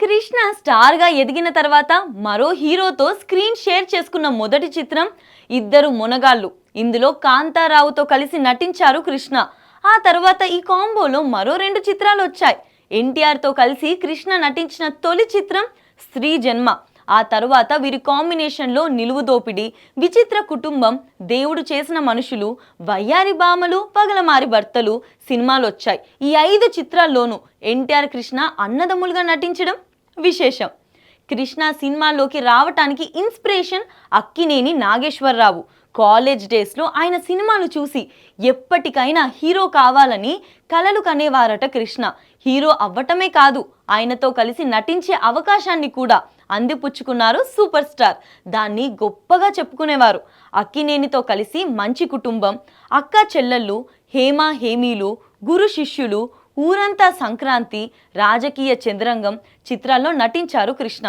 కృష్ణ స్టార్గా ఎదిగిన తర్వాత మరో హీరోతో స్క్రీన్ షేర్ చేసుకున్న మొదటి చిత్రం ఇద్దరు మునగాళ్ళు. ఇందులో కాంతారావుతో కలిసి నటించారు కృష్ణ. ఆ తర్వాత ఈ కాంబోలో మరో రెండు చిత్రాలు వచ్చాయి. ఎన్టీఆర్తో కలిసి కృష్ణ నటించిన తొలి చిత్రం స్త్రీ జన్మ. ఆ తర్వాత వీరి కాంబినేషన్లో నిలువు దోపిడి విచిత్ర కుటుంబం దేవుడు చేసిన మనుషులు వయ్యారి బామలు పగలమారి భర్తలు సినిమాలు వచ్చాయి. ఈ ఐదు చిత్రాల్లోనూ ఎన్టీఆర్ కృష్ణ అన్నదమ్ములుగా నటించడం విశేషం. కృష్ణ సినిమాలోకి రావటానికి ఇన్స్పిరేషన్ అక్కినేని నాగేశ్వరరావు. కాలేజ్ డేస్లో ఆయన సినిమాలు చూసి ఎప్పటికైనా హీరో కావాలని కలలు కనేవారట కృష్ణ. హీరో అవ్వటమే కాదు ఆయనతో కలిసి నటించే అవకాశాన్ని కూడా అందిపుచ్చుకున్నారు సూపర్ స్టార్. దాన్ని గొప్పగా చెప్పుకునేవారు. అక్కినేనితో కలిసి మంచి కుటుంబం అక్క చెల్లెళ్ళు హేమ హేమీలు గురు శిష్యులు ఊరంతా సంక్రాంతి రాజకీయ చంద్రంగం చిత్రాల్లో నటించారు కృష్ణ.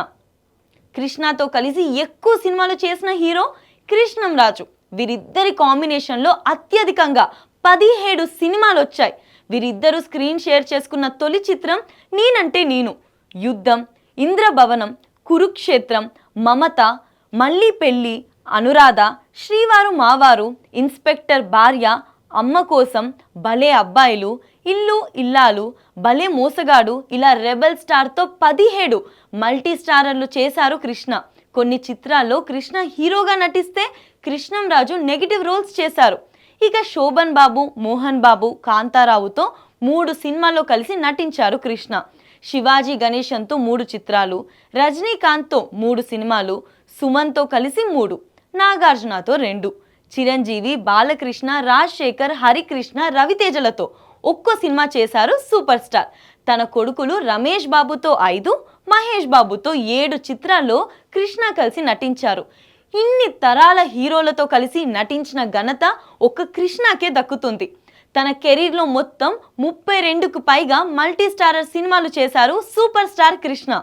కృష్ణతో కలిసి ఎక్కువ సినిమాలు చేసిన హీరో కృష్ణం రాజు. వీరిద్దరి కాంబినేషన్లో అత్యధికంగా పదిహేడు సినిమాలు వచ్చాయి వీరిద్దరూ స్క్రీన్ షేర్ చేసుకున్న తొలి చిత్రం నేనంటే నేను. యుద్ధం ఇంద్రభవనం కురుక్షేత్రం మమత మళ్ళీ పెళ్ళి అనురాధ శ్రీవారు మావారు ఇన్స్పెక్టర్ భార్య అమ్మ కోసం భలే అబ్బాయిలు ఇల్లు ఇల్లాలు భలే మోసగాడు ఇలా రెబల్ స్టార్తో పదిహేడు మల్టీ స్టారర్లు చేశారు కృష్ణ. కొన్ని చిత్రాల్లో కృష్ణ హీరోగా నటిస్తే కృష్ణం రాజు నెగిటివ్ రోల్స్ చేశారు. ఇక శోభన్ బాబు మోహన్ బాబు కాంతారావుతో మూడు సినిమాల్లో కలిసి నటించారు కృష్ణ. శివాజీ గణేశన్తో మూడు చిత్రాలు రజనీకాంత్తో మూడు సినిమాలు సుమన్తో కలిసి మూడు నాగార్జునతో రెండు. చిరంజీవి బాలకృష్ణ రాజశేఖర్ హరికృష్ణ రవితేజలతో ఒక్కో సినిమా చేశారు సూపర్ స్టార్. తన కొడుకులు రమేష్ బాబుతో ఐదు మహేష్ బాబుతో ఏడు చిత్రాల్లో కృష్ణ కలిసి నటించారు. ఇన్ని తరాల హీరోలతో కలిసి నటించిన ఘనత ఒక్క కృష్ణకే దక్కుతుంది. తన కెరీర్లో మొత్తం ముప్పై రెండుకు పైగా మల్టీ స్టారర్ సినిమాలు చేశారు సూపర్ స్టార్ కృష్ణ.